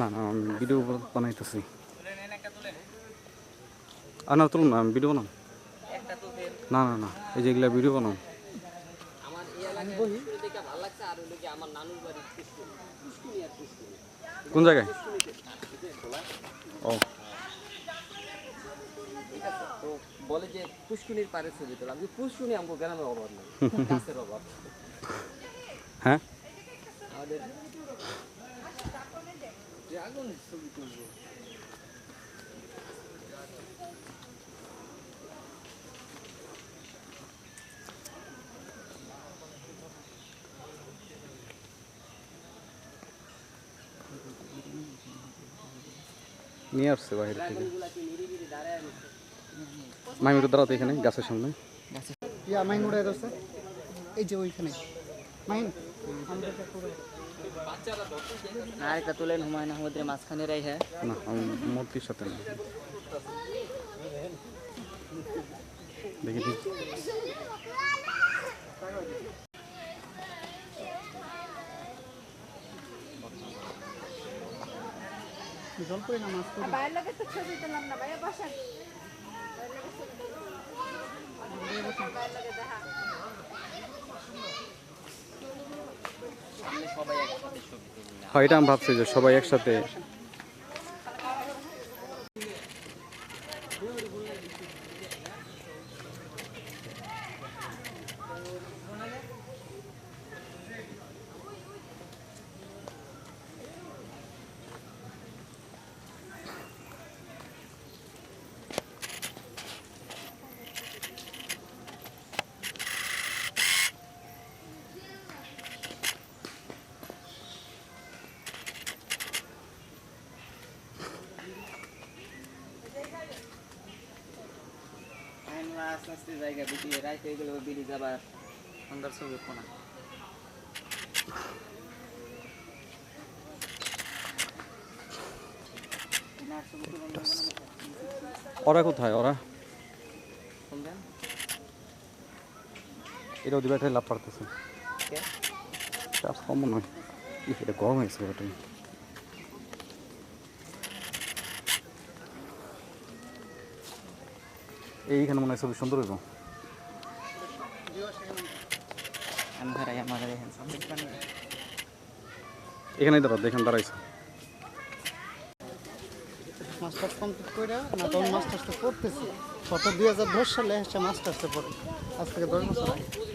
না না, আমি ভিডিও বানাইতেছি। আর না, তুলুন না, আমি ভিডিও বানাম। না না না, এই যে এগুলা ভিডিও বানাম। কোন জায়গায়? ও তো বলে যে পুষ্কুনির পারে ছবি তোলা। আমি পুষ্কুনি আমাকে গ্রামে অভাব নেই গাছের অভাব। হ্যাঁ? আমাদের ড্রাগন ছবি তুলবো নিয়ে আসছে বাইরে থেকে। একটু দাঁড়াতে এখানে গাছের সামনে। ইয়া মাইন উড়াই ধরছে। এই যে ওইখানে। মাইন আরেকটা তোলেন হুমায়ুন আহমদের মাঝখানে রাই হ্যাঁ। না মূর্তির সাথে না। দেখি। জল করে না মাছ করে বাইরের লোকের তো ছবি তুললাম না ভাইয়া বসেন। হ্যাঁ এটা আমি ভাবছি যে সবাই একসাথে। আমরা আস্তে আস্তে জায়গা বিটি রাইতে বিড়ি যাবার সুন্দর ছবি কোনা। ওরা কোথায় ওরা? এটা ওদের ব্যাটারি লাভ পারতেছে? চার্জ কম নয়। এটা গরম হয়েছে ব্যাটারি এইখানে মনে হয় ছবি সুন্দর হইব। এখানে দাঁড়া দেখেন দাঁড়াইছে। মাস্টার্স কমপ্লিট করে না তখন মাস্টার্সটা পড়তেছি। কত দুই হাজার দশ সালে এসে মাস্টার্সে পড়ে। আজ থেকে দশ বছর আগে।